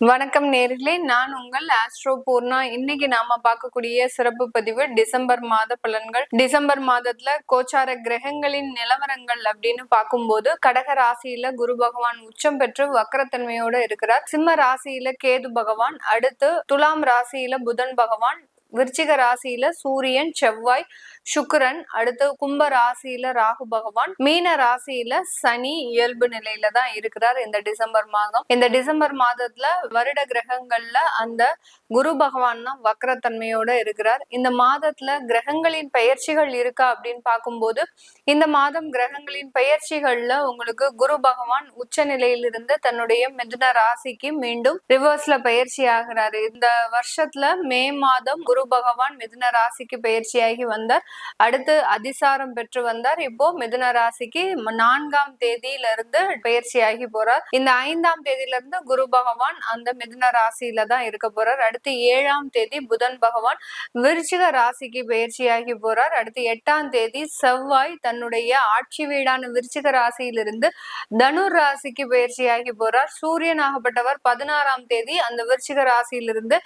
வணக்கம் நேர்களே. நான் உங்கள் ஆஸ்ட்ரோ பூர்ணா. இன்னைக்கு நாம பார்க்கக்கூடிய சிறப்பு பதிவு டிசம்பர் மாத பலன்கள். டிசம்பர் மாதத்துல கோச்சார கிரகங்களின் நிலவரங்கள் அப்படின்னு பார்க்கும்போது கடக ராசியில குரு பகவான் உச்சம் பெற்று வக்கரத்தன்மையோட இருக்கிறார். சிம்ம ராசியில கேது பகவான் அடுத்து துலாம் ராசியில புதன் பகவான் விருச்சிக ராசியில சூரியன் செவ்வாய் சுக்கரன் அடுத்து கும்ப ராசியில ராகு பகவான். மீன ராசியில சனி இயல்பு நிலையில தான் இருக்கிறார் இந்த டிசம்பர் மாதம். இந்த டிசம்பர் மாதத்துல வருட கிரகங்கள்ல அந்த குரு பகவான் தான் வக்ரத்தன்மையோட இருக்கிறார். இந்த மாதத்துல கிரகங்களின் பயிற்சிகள் இருக்கா அப்படின்னு பார்க்கும்போது இந்த மாதம் கிரகங்களின் பயிற்சிகள்ல உங்களுக்கு குரு பகவான் உச்ச நிலையிலிருந்து தன்னுடைய மிதுன ராசிக்கு மீண்டும் ரிவர்ஸ்ல பயிற்சி ஆகிறாரு. இந்த வருஷத்துல மே மாதம் குரு பகவான் மிதுன ராசிக்கு பயிற்சியாகி வந்தார். அடுத்து அதிசாரம் பெற்று வந்தார். இப்போ மிதுன ராசிக்கு நான்காம் தேதியில இருந்து பயிற்சியாகி போறார். இந்த ஐந்தாம் தேதியில இருந்து குரு பகவான் அந்த மிதுன ராசியில தான் இருக்க போறார். அடுத்து ஏழாம் தேதி புதன் பகவான் விருச்சிக ராசிக்கு பயிற்சியாகி போறார். அடுத்து எட்டாம் தேதி செவ்வாய் தன்னுடைய ஆட்சி வீடான விருச்சிக ராசியிலிருந்து தனுர் ராசிக்கு பயிற்சியாகி போறார். சூரியன் ஆகப்பட்டவர் பதினாறாம் தேதி அந்த விருச்சிக ராசியிலிருந்து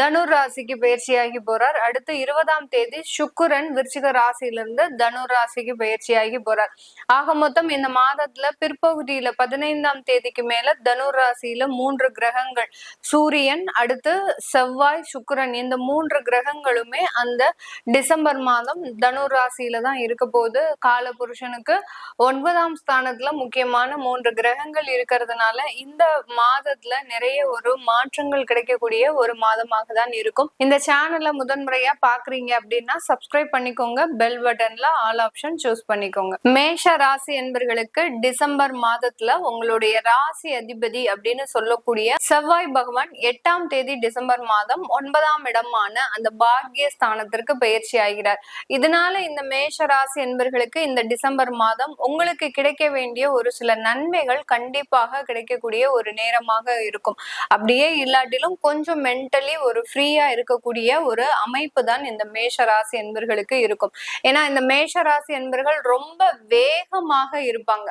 தனுர் ராசிக்கு பயிற்சியாகி போறார். அடுத்து இருபதாம் தேதி சுக்குரன் விருச்சிக ராசியிலிருந்து தனு ராசிக்கு பயிற்சியாகி போறார். ஆக மொத்தம் இந்த மாதத்துல பிற்பகுதியில பதினைந்தாம் தேதிக்கு மேல தனுர் ராசியில மூன்று கிரகங்கள் சூரியன் அடுத்து செவ்வாய் சுக்கரன் இந்த மூன்று கிரகங்களுமே அந்த டிசம்பர் மாதம் தனுர் ராசியில தான் இருக்க போது கால புருஷனுக்கு ஒன்பதாம் ஸ்தானத்துல முக்கியமான மூன்று கிரகங்கள் இருக்கிறதுனால இந்த மாதத்துல நிறைய ஒரு மாற்றங்கள் கிடைக்கக்கூடிய ஒரு மாதமாக தான் இருக்கும். இந்த சேனல்ல முதன்முறையா பாக்குறீங்க அப்படின்னா சப்ஸ்கிரைப் பண்ணிக்கோங்க. பெல் பட்டன்ல ஆல் ஆப்ஷன் சூஸ் பண்ணிக்கோங்க. மேஷ ராசி என்பர்களுக்கு டிசம்பர் மாதத்துல உங்களுடைய ராசி அதிபதி அப்படின்னு சொல்லக்கூடிய செவ்வாய் பகவான் எட்டாம் தேதி டிசம்பர் மாதம் ஒன்பதாம் இடமான அந்த பாக்கிய ஸ்தானத்திற்கு பயிற்சி ஆகிறார். இதனால இந்த மேஷ ராசி என்பர்களுக்கு இந்த டிசம்பர் மாதம் உங்களுக்கு கிடைக்க வேண்டிய ஒரு சில நன்மைகள் கண்டிப்பாக கிடைக்கக்கூடிய ஒரு நேரமாக இருக்கும். அப்படியே இல்லாட்டிலும் கொஞ்சம் மென்டலி ஒரு ஃப்ரீயா இருக்கக்கூடிய ஒரு அமைப்பு தான் இந்த மேஷ ராசி என்பர்களுக்கு இருக்கும். இருக்கும். ஏன்னா இந்த மேஷ ராசி என்பர்கள் ரொம்ப வேகமாக இருப்பாங்க.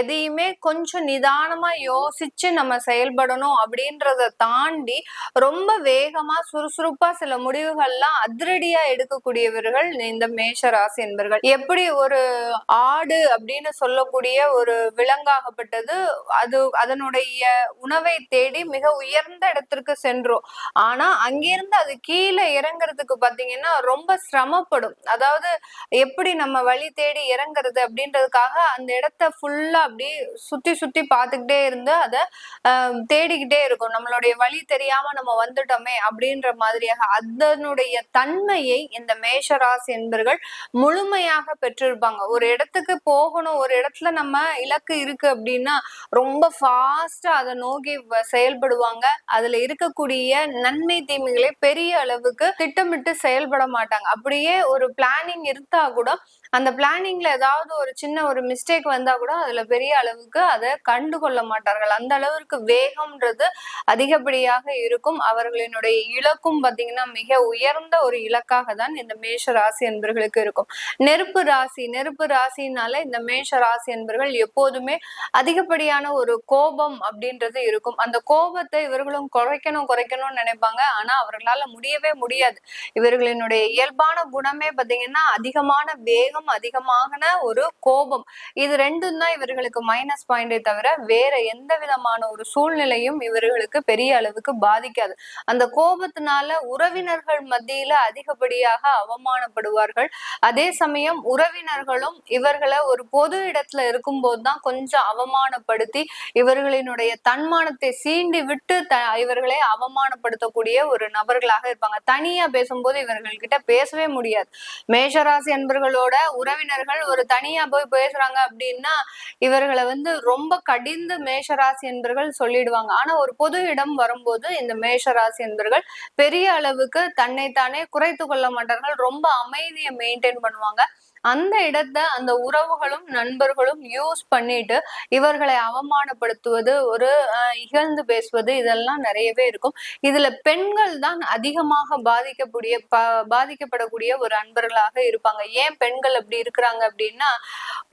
எதையுமே கொஞ்சம் நிதானமா யோசிச்சு நம்ம செயல்படணும் அப்படின்றத தாண்டி ரொம்ப வேகமா சுறுசுறுப்பா சில முடிவுகள்லாம் அதிரடியா எடுக்கக்கூடியவர்கள் இந்த மேஷ ராசி என்பர்கள் எப்படி ஒரு ஆடு அப்படின்னு சொல்லக்கூடிய ஒரு விலங்காகப்பட்டது அது அதனுடைய உணவை தேடி மிக உயர்ந்த இடத்திற்கு சென்றோம். ஆனா அங்கிருந்து அது கீழே இறங்குறதுக்கு பாத்தீங்கன்னா ரொம்ப சிரமப்படும். அது அதாவது எப்படி நம்ம வழி தேடி இறங்குறது அப்படின்றதுக்காக அந்த இடத்த ஃபுல்லா அப்படியே சுத்தி சுத்தி பார்த்துக்கிட்டே இருந்து அதை தேடிக்கிட்டே இருக்கும் நம்மளுடைய வழி தெரியாம நம்ம வந்துட்டோமே அப்படின்ற மாதிரியாக அதனுடைய தன்மையை இந்த மேஷராசி என்பர்கள் முழுமையாக பெற்றிருப்பாங்க. ஒரு இடத்துக்கு போகணும் ஒரு இடத்துல நம்ம இலக்கு இருக்கு அப்படின்னா ரொம்ப ஃபாஸ்டா அதை நோக்கி செயல்படுவாங்க. அதுல இருக்கக்கூடிய நன்மை தீமைகளை பெரிய அளவுக்கு திட்டமிட்டு செயல்பட மாட்டாங்க. அப்படியே ஒரு பிளான் பிளானிங் இருந்தா கூட அந்த பிளானிங்ல ஏதாவது ஒரு சின்ன ஒரு மிஸ்டேக் வந்தா கூட அதுல பெரிய அளவுக்கு அதை கண்டு கொள்ள மாட்டார்கள். அந்த அளவிற்கு வேகம்ன்றது அதிகப்படியாக இருக்கும். அவர்களினுடைய இலக்கும் பாத்தீங்கன்னா மிக உயர்ந்த ஒரு இலக்காக தான் இந்த மேஷ ராசி என்பர்களுக்கு இருக்கும். நெருப்பு ராசி நெருப்பு ராசினால இந்த மேஷ ராசி என்பர்கள் எப்போதுமே அதிகப்படியான ஒரு கோபம் அப்படின்றது இருக்கும். அந்த கோபத்தை இவர்களும் குறைக்கணும் குறைக்கணும்னு நினைப்பாங்க. ஆனா அவர்களால முடியவே முடியாது. இவர்களினுடைய இயல்பான குணமே பாத்தீங்கன்னா அதிகமான வேகம் கோபம் அதிகமான ஒரு கோபம். இது ரெண்டும் தான் இவர்களுக்கு மைனஸ் பாயிண்டே தவிர வேற எந்த விதமான ஒரு சூழ்நிலையும் இவர்களுக்கு பெரிய அளவுக்கு பாதிக்காது. அந்த கோபத்தினால உறவினர்கள் மத்தியில அதிகப்படியாக அவமானப்படுவார்கள். அதே சமயம் உறவினர்களும் இவர்களை ஒரு பொது இடத்துல இருக்கும்போது தான் கொஞ்சம் அவமானப்படுத்தி இவர்களினுடைய தன்மானத்தை சீண்டி விட்டு த இவர்களை அவமானப்படுத்தக்கூடிய ஒரு நபர்களாக இருப்பாங்க. தனியா பேசும்போது இவர்கள் கிட்ட பேசவே முடியாது. மேஷராசி என்பர்களோட உறவினர்கள் ஒரு தனியா போய் பேசுறாங்க அப்படின்னா இவர்களை வந்து ரொம்ப கடிந்து மேஷராசி என்பர்கள் சொல்லிடுவாங்க. ஆனா ஒரு பொது இடம் வரும்போது இந்த மேஷராசி என்பர்கள் பெரிய அளவுக்கு தன்னைத்தானே குறைத்து கொள்ள மாட்டார்கள். ரொம்ப அமைதியை மெயின்டைன் பண்ணுவாங்க. அந்த இடத்த அந்த உறவுகளும் நண்பர்களும் யூஸ் பண்ணிட்டு இவர்களை அவமானப்படுத்துவது ஒரு இகழ்ந்து பேசுவது இதெல்லாம் நிறையவே இருக்கும். இதுல பெண்கள் தான் அதிகமாக பாதிக்கக்கூடிய பாதிக்கப்படக்கூடிய ஒரு அன்பர்களாக இருப்பாங்க. ஏன் பெண்கள் அப்படி இருக்கிறாங்க அப்படின்னா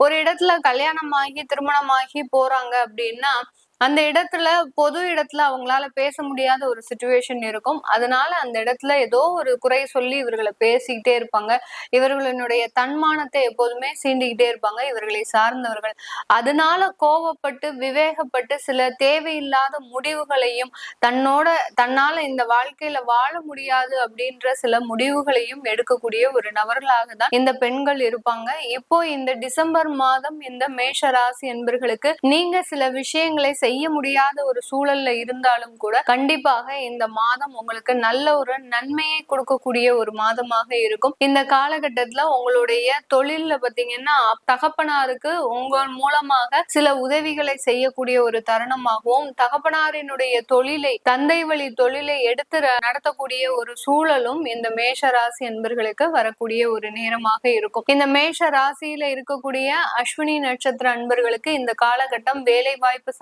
ஒரு இடத்துல கல்யாணமாகி திருமணமாகி போறாங்க அப்படின்னா அந்த இடத்துல பொது இடத்துல அவங்களால பேச முடியாத ஒரு சுச்சுவேஷன் இருக்கும். அதனால அந்த இடத்துல ஏதோ ஒரு குறை சொல்லி இவர்களை பேசிக்கிட்டே இருப்பாங்க. இவர்களினுடைய தன்மானத்தை எப்போதுமே சீண்டிக்கிட்டே இருப்பாங்க. இவர்களை சார்ந்தவர்கள். அதனால கோவப்பட்டு விவேகப்பட்டு சில தேவையில்லாத முடிவுகளையும் தன்னோட தன்னால இந்த வாழ்க்கையில வாழ முடியாது அப்படின்ற சில முடிவுகளையும் எடுக்கக்கூடிய ஒரு நபர்களாக தான் இந்த பெண்கள் இருப்பாங்க. இப்போ இந்த டிசம்பர் மாதம் இந்த மேஷ ராசி என்பர்களுக்கு நீங்க சில விஷயங்களை செய்ய செய்ய முடியாத ஒரு சூழல்ல இருந்தாலும் கூட கண்டிப்பாக இந்த மாதம் உங்களுக்கு நல்ல ஒரு நன்மையை கொடுக்கக்கூடிய ஒரு மாதமாக இருக்கும். இந்த காலகட்டத்துல உங்களுடைய தொழில்ல பாத்தீங்கன்னா தகப்பனாருக்கு உங்கள் மூலமாக சில உதவிகளை செய்யக்கூடிய ஒரு தருணமாகவும் தகப்பனாரினுடைய தொழிலை தந்தை வழி தொழிலை எடுத்து நடத்தக்கூடிய ஒரு சூழலும் இந்த மேஷ ராசி என்பர்களுக்கு வரக்கூடிய ஒரு நேரமாக இருக்கும். இந்த மேஷ ராசியில இருக்கக்கூடிய அஸ்வினி நட்சத்திர அன்பர்களுக்கு இந்த காலகட்டம் வேலை வாய்ப்பு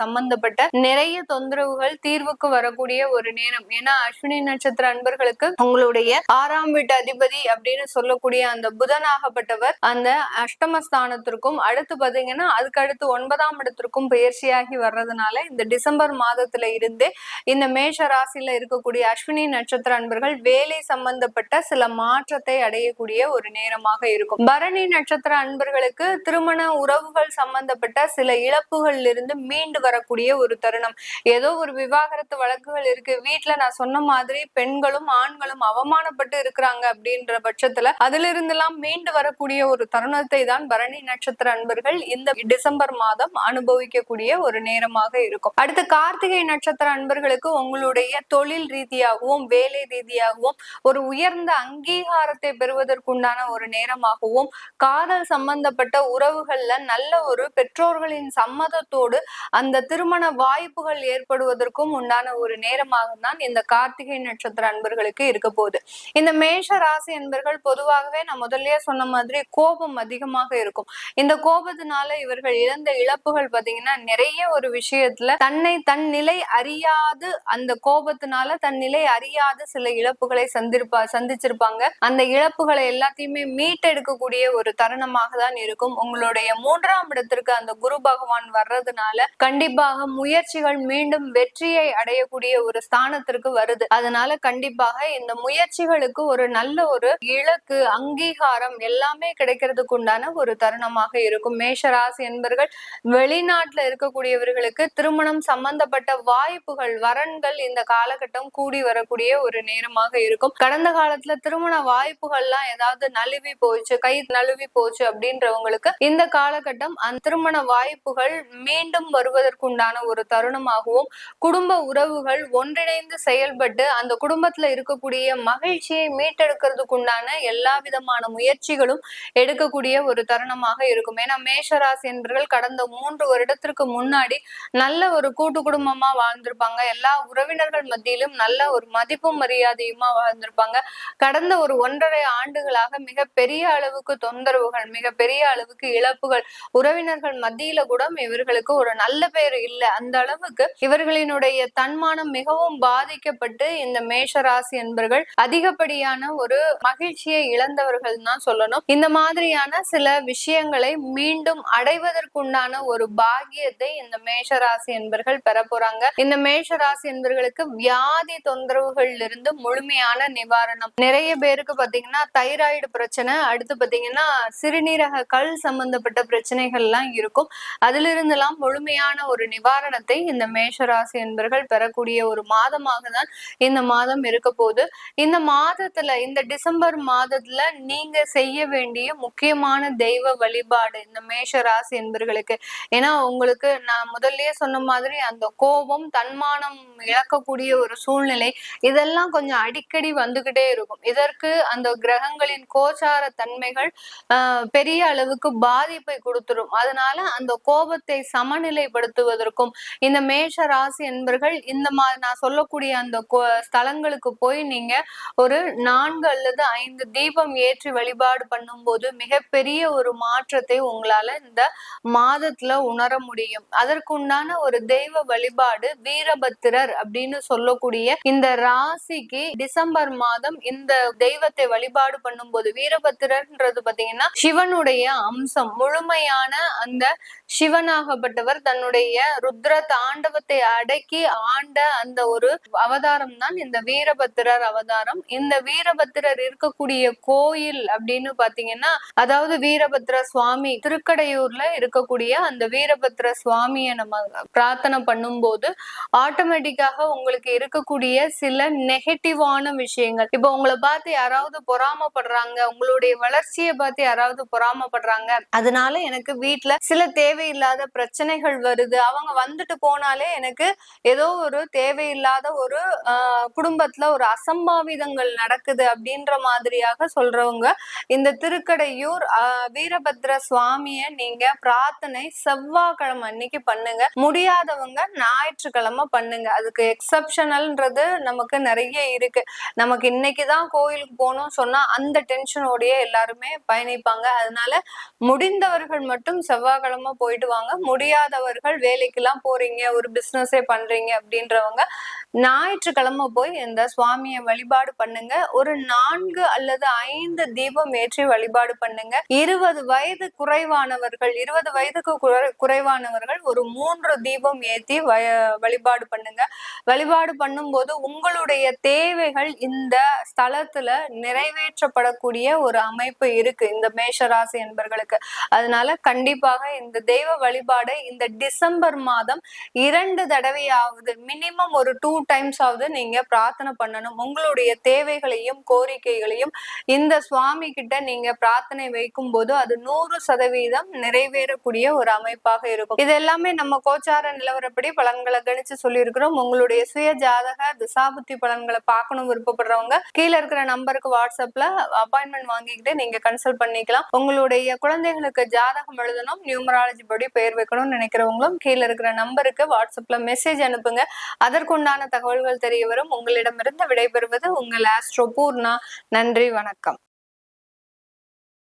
சம்பந்தப்பட்ட நிறைய தொந்தரவுகள் தீர்வுக்கு வரக்கூடிய ஒரு நேரம். ஏன்னா அஸ்வினி நட்சத்திர அன்பர்களுக்கு உங்களுடைய ஆறாம் வீட்டு அதிபதி அப்படின்னு சொல்லக்கூடிய அந்த புதனாகப்பட்டவர் அந்த அஷ்டமஸ்தானத்திற்கும் அடுத்து பாத்தீங்கன்னா அதுக்கு அடுத்து ஒன்பதாம் இடத்திற்கும் பயிற்சியாகி வர்றதுனால இந்த டிசம்பர் மாதத்துல இருந்து இந்த மேஷ ராசியில இருக்கக்கூடிய அஸ்வினி நட்சத்திர அன்பர்கள் வேலை சம்பந்தப்பட்ட சில மாற்றத்தை அடையக்கூடிய ஒரு நேரமாக இருக்கும். பரணி நட்சத்திர அன்பர்களுக்கு திருமண உறவுகள் சம்பந்தப்பட்ட சில இழப்புகள் இருந்து மீண்டு வரக்கூடிய ஒரு தருணம். ஏதோ ஒரு விவாகரத்து வழக்குகள் இருக்கு. வீட்டுல நான் சொன்ன மாதிரி பெண்களும் ஆண்களும் அவமானப்பட்டு இருக்கிறாங்க அப்படின்ற பட்சத்துல அதுல இருந்தெல்லாம் மீண்டு வரக்கூடிய ஒரு தருணத்தை தான் பரணி நட்சத்திர அன்பர்கள் இந்த டிசம்பர் மாதம் அனுபவிக்கக்கூடிய ஒரு நேரமாக இருக்கும். அடுத்து கார்த்திகை நட்சத்திர அன்பர்களுக்கு உங்களுடைய தொழில் ரீதியாகவும் வேலை ரீதியாகவும் ஒரு உயர்ந்த அங்கீகாரத்தை பெறுவதற்குண்டான ஒரு நேரமாகவும் காதல் சம்பந்தப்பட்ட உறவுகள்ல நல்ல ஒரு பெற்றோர்களின் சம்மதத்தோடு அந்த திருமண திருமண வாய்ப்புகள் ஏற்படுவதற்கும் உண்டான ஒரு நேரமாக தான் இந்த கார்த்திகை நட்சத்திர அன்பர்களுக்கு இருக்க போகுது. இந்த மேஷ ராசி அன்பர்கள் பொதுவாகவே நான் முதல்லயே சொன்ன மாதிரி கோபம் அதிகமாக இருக்கும். இந்த கோபத்தினால இவர்கள் இழந்த இழப்புகள் பாத்தீங்கன்னா நிறைய ஒரு விஷயத்துல தன்னை தன் நிலை அறியாது அந்த கோபத்தினால தன் நிலை அறியாது சில இழப்புகளை சந்திருப்பா சந்திச்சிருப்பாங்க. அந்த இழப்புகளை எல்லாத்தையுமே மீட்டெடுக்கக்கூடிய ஒரு தருணமாக தான் இருக்கும். உங்களுடைய மூன்றாம் இடத்திற்கு அந்த குரு பகவான் வர்றதுனால கண்டிப்பாக முயற்சிகள் மீண்டும் வெற்றியை அடையக்கூடிய ஒரு ஸ்தானத்திற்கு வருது. அதனால கண்டிப்பாக இந்த முயற்சிகளுக்கு ஒரு நல்ல ஒரு இலக்கு அங்கீகாரம் எல்லாமே கிடைக்கிறதுக்கு உண்டான ஒரு தருணமாக இருக்கும். மேஷராசி என்பர்கள் வெளிநாட்டுல இருக்கக்கூடியவர்களுக்கு திருமணம் சம்பந்தப்பட்ட வாய்ப்புகள் வரன்கள் இந்த காலகட்டம் கூடி வரக்கூடிய ஒரு நேரமாக இருக்கும். கடந்த காலத்துல திருமண வாய்ப்புகள்லாம் ஏதாவது நழுவி போச்சு கை நழுவி போச்சு அப்படின்றவங்களுக்கு இந்த காலகட்டம் அந்த திருமண வாய்ப்புகள் மீண்டும் வருவதற்குண்டான ஒரு தருணமாகவும் குடும்ப உறவுகள் ஒன்றிணைந்து செயல்பட்டு அந்த குடும்பத்துல இருக்கக்கூடிய மகிழ்ச்சியை மீட்டெடுக்கிறதுக்குண்டான எல்லா விதமான முயற்சிகளும் எடுக்கக்கூடிய ஒரு தருணமாக இருக்கும். ஏன்னா மேஷராசி என்பர்கள் கடந்த மூன்று வருடத்திற்கு முன்னாடி நல்ல ஒரு கூட்டு குடும்பமா வாழ்ந்திருப்பாங்க. எல்லா உறவினர்கள் மத்தியிலும் நல்ல ஒரு மதிப்பும் மரியாதையுமா வாழ்ந்திருப்பாங்க. கடந்த ஒரு ஒன்றரை ஆண்டுகளாக மிக பெரிய அளவுக்கு தொந்தரவுகள் மிக பெரிய அளவுக்கு இழப்புகள் உறவினர்கள் மத்தியில கூட இவர்களுக்கு ஒரு நல்ல பெயர் இல்லை. அந்த அளவுக்கு இவர்களினுடைய தன்மானம் மிகவும் பாதிக்கப்பட்டு இந்த மேஷராசி என்பர்கள் அதிகப்படியான ஒரு மகிழ்ச்சியை இழந்தவர்கள் தான் சொல்லணும். இந்த மாதிரியான சில விஷயங்களை மீண்டும் அடைவதற்குண்டான ஒரு பாகியத்தை இந்த மேஷராசி என்பர்கள் பெற போறாங்க இந்த மேஷராசி என்பர்களுக்கு வியாதி தொந்தரவுகள் இருந்து முழுமையான நிவாரணம். நிறைய பேருக்கு பாத்தீங்கன்னா தைராய்டு பிரச்சனை அடுத்து பாத்தீங்கன்னா சிறுநீரக கல் சம்பந்தப்பட்ட பிரச்சனைகள் எல்லாம் இருக்கும். அதுல இருந்து எல்லாம் முழுமையான ஒரு நிவாரணத்தை இந்த மேஷராசி என்பர்கள் பெறக்கூடிய ஒரு மாதமாக தான் இந்த மாதம் இருக்க போது இந்த மாதத்துல இந்த டிசம்பர் மாதத்துல நீங்க செய்ய வேண்டிய முக்கியமான தெய்வ வழிபாடு இந்த மேஷராசி என்பர்களுக்கு. ஏன்னா உங்களுக்கு நான் முதல்லயே சொன்ன மாதிரி அந்த கோபம் தன்மானம் இழக்கக்கூடிய ஒரு சூழ்நிலை இதெல்லாம் கொஞ்சம் அடிக்கடி வந்துகிட்டே இருக்கும். இதற்கு அந்த கிரகங்களின் கோச்சார தன்மைகள் ஆஹ் பெரிய அளவுக்கு பாதிப்பை கொடுத்துரும். அதனால அந்த கோபத்தை சமநிலைப்படுத்துவதற்கும் இந்த மேஷ ராசி என்பர்கள் இந்த மாதிரி நான் சொல்லக்கூடிய அந்த ஸ்தலங்களுக்கு போய் நீங்க ஒரு நான்கு அல்லது ஐந்து தீபம் ஏற்றி வழிபாடு பண்ணும்போது மிகப்பெரிய ஒரு மாற்றத்தை உங்களால இந்த மாதத்துல உணர முடியும். அதற்குண்டான ஒரு தெய்வ வழிபாடு வீரபத்திரர் அப்படின்னு சொல்லக்கூடிய இந்த ராசிக்கு டிசம்பர் மாதம் இந்த தெய்வத்தை வழிபாடு பண்ணும்போது வீரபத்திரர்ன்றது பாத்தீங்கன்னா சிவனுடைய அம்சம். முழுமையான அந்த சிவனாகப்பட்டவர் தன்னுடைய ருத்ர தாண்டவத்தை அடக்கி ஆண்ட அந்த ஒரு அவதாரம் தான் இந்த வீரபத்திரர் அவதாரம். இந்த வீரபத்திரர் இருக்கக்கூடிய கோயில் அப்படின்னு பாத்தீங்கன்னா அதாவது வீரபத்திர சுவாமி திருக்கடையூர்ல இருக்கக்கூடிய அந்த வீரபத்திர சுவாமியை நம்ம பிரார்த்தனை பண்ணும்போது ஆட்டோமேட்டிக்காக உங்களுக்கு இருக்கக்கூடிய சில நெகட்டிவான விஷயங்கள். இப்போ உங்களை பார்த்து யாராவது பொறாமப்படுறாங்க உங்களுடைய வளர்ச்சியை பார்த்து யாராவது பொறாமப்படுறாங்க அதனால எனக்கு வீட்டுல சில தேவையில்லாத பிரச்சனைகள் வருது அவங்க வந்துட்டு போனாலே எனக்கு ஏதோ ஒரு தேவையில்லாத ஒரு ஆஹ் குடும்பத்துல ஒரு அசம்பாவிதங்கள் நடக்குது அப்படின்ற மாதிரியாக சொல்றவங்க இந்த திருக்கடையூர் ஆஹ் வீரபத்ர சுவாமிய நீங்க பிரார்த்தனை செவ்வாய்க்கிழமை அன்னைக்கு பண்ணுங்க. முடியாதவங்க ஞாயிற்றுக்கிழமை பண்ணுங்க. அதுக்கு எக்ஸப்ஷனல்ன்றது நமக்கு நிறைய இருக்கு. நமக்கு இன்னைக்குதான் கோயிலுக்கு போகணும் சொன்னா அந்த டென்ஷனோடய எல்லாருமே பயணிப்பாங்க. அதனால முடிந்தவர்கள் மட்டும் செவ்வாய்க்கிழமை போயிட்டு வாங்க. முடியாதவர்கள் எல்லாம் போறீங்க ஒரு பிசினஸே பண்றீங்க அப்படின்றவங்க ஞாயிற்றுக்கிழமை போய் இந்த சுவாமியை வழிபாடு பண்ணுங்க. ஒரு நான்கு அல்லது ஐந்து தீபம் ஏற்றி வழிபாடு பண்ணுங்க. இருபது வயது குறைவானவர்கள் இருபது வயதுக்கு குறைவானவர்கள் ஒரு மூன்று தீபம் ஏற்றி வழிபாடு பண்ணுங்க. வழிபாடு பண்ணும்போது உங்களுடைய தேவைகள் இந்த ஸ்தலத்துல நிறைவேற்றப்படக்கூடிய ஒரு அமைப்பு இருக்கு இந்த மேஷராசி என்பர்களுக்கு. அதனால கண்டிப்பாக இந்த தெய்வ வழிபாடு இந்த டிசம்பர் மாதம் இரண்டு தடவையாவது மினிமம் ஒரு டூ டைம்ஸ் ஆகுது நீங்க பிரார்த்தனை பண்ணணும். உங்களுடைய தேவைகளையும் கோரிக்கைகளையும் இந்த சுவாமி கிட்ட நீங்க பிரார்த்தனை வைக்கும் போது அது நூறு சதவீதம் நிறைவேறக்கூடிய ஒரு அமைப்பாக இருக்கும். இது எல்லாமே நம்ம கோச்சார நிலவரப்படி பலன்களை கணிச்சு சொல்லியிருக்கிறோம். உங்களுடைய சுய ஜாதக திசாபுத்தி பலன்களை பார்க்கணும் விருப்பப்படுறவங்க கீழே இருக்கிற நம்பருக்கு வாட்ஸ்அப்ல அப்பாயின்மெண்ட் வாங்கிக்கிட்டு நீங்க கன்சல்ட் பண்ணிக்கலாம். உங்களுடைய குழந்தைகளுக்கு ஜாதகம் எழுதணும் நியூமராலஜி படி பெயர் வைக்கணும்னு நினைக்கிறவங்களும் கீழே இருக்கிற நம்பருக்கு வாட்ஸ்அப்ல மெசேஜ் அனுப்புங்க. அதற்குண்டான தகவல்கள் தெரிய வரும். உங்களிடமிருந்து விடைபெறுவது உங்கள் ஆஸ்ட்ரோ பூர்ணா. நன்றி வணக்கம்.